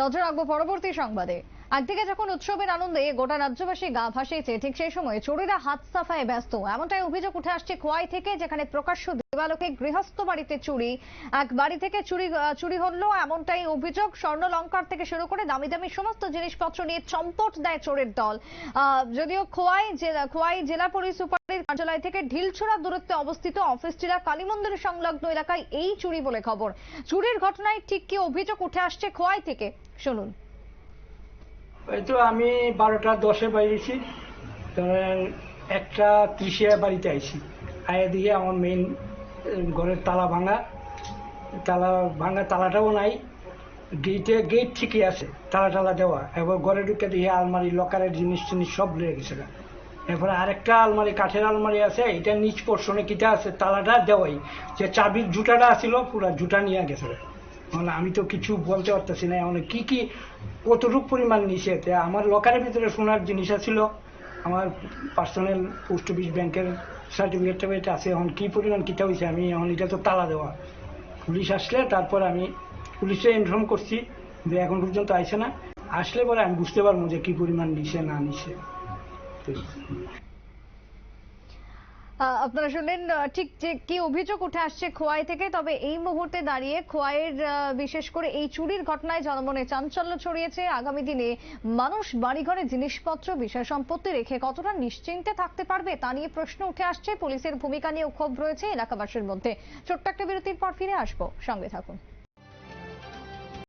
নজর রাখব পরবর্তী সংবাদে। একদিকে যখন উৎসবের আনন্দে গোটা রাজ্যবাসী গা ভাসিয়েছে, ঠিক সেই সময় চোরেরা হাত সাফায় ব্যস্ত। এমনটাই অভিযোগ উঠে আসছে খোয়াই থেকে, যেখানে প্রকাশ্য দেবালোকে গৃহস্থ বাড়িতে চুরি, এক বাড়ি থেকে চুরি চুরি হলো এমনটাই অভিযোগ। স্বর্ণ লঙ্কার থেকে শুরু করে দামি দামি সমস্ত জিনিসপত্র নিয়ে চম্পট দেয় চোরের দল। যদিও খোয়াই জেলা খোয়াই জেলা পুলিশ সুপারের কার্যালয় থেকে ঢিলছোড়া দূরত্বে অবস্থিত অফিসটিরা কালী মন্দির সংলগ্ন এলাকায় এই চুরি বলে খবর। চুরির ঘটনায় ঠিক কি অভিযোগ উঠে আসছে খোয়াই থেকে? শুনুন। এই আমি বারোটা দশে বাইরেছি একটা ত্রিশে বাড়িতে আইছি। আয়া দিয়ে আমার মেইন ঘরের তালা ভাঙা তালা ভাঙা তালাটাও নাই। গেটে গেট ঠিকই আছে, তালা টালা দেওয়া। এবার ঘরে ঢুকে দিয়ে আলমারি, লকারের জিনিস টিনিস সব লেগে গেছে। এরপরে আরেকটা আলমারি, কাঠের আলমারি আছে, এটা নিচ পোর্শনে কিটা আছে, তালাটা দেওয়াই। যে চাবির জুটাটা আছিল, পুরা জুটা নিয়ে গেছে। মানে আমি তো কিছু বলতে পারতেছি না মানে কি কি কতটুক পরিমাণ তে আমার লকারের ভিতরে সোনার জিনিস ছিল আমার পার্সোনাল পোস্ট অফিস ব্যাংকের সার্টিফিকেট টার্টিফিকেট আছে, এখন কি পরিমাণ কিটা হয়েছে আমি, এখন এটা তো তালা দেওয়া। পুলিশ আসলে, তারপর আমি পুলিশে ইনফর্ম করছি, যে এখন পর্যন্ত আইসে না। আসলে পরে আমি বুঝতে পারব যে কি পরিমাণ নিছে, না নিছে। আপনারা শুনলেন ঠিক যে কি অভিযোগ উঠে আসছে খোয়াই থেকে, তবে এই মুহূর্তে দাঁড়িয়ে খোয়াইয়ের বিশেষ করে এই চুরির ঘটনায় জনমনে চাঞ্চল্য ছড়িয়েছে। আগামী দিনে মানুষ বাড়িঘরে জিনিসপত্র, বিষয় সম্পত্তি রেখে কতটা নিশ্চিন্তে থাকতে পারবে তা নিয়ে প্রশ্ন উঠে আসছে। পুলিশের ভূমিকা নিয়েও ক্ষোভ রয়েছে এলাকাবাসীর মধ্যে। ছোট্ট একটা বিরতির পর ফিরে আসব। সঙ্গে থাকুন।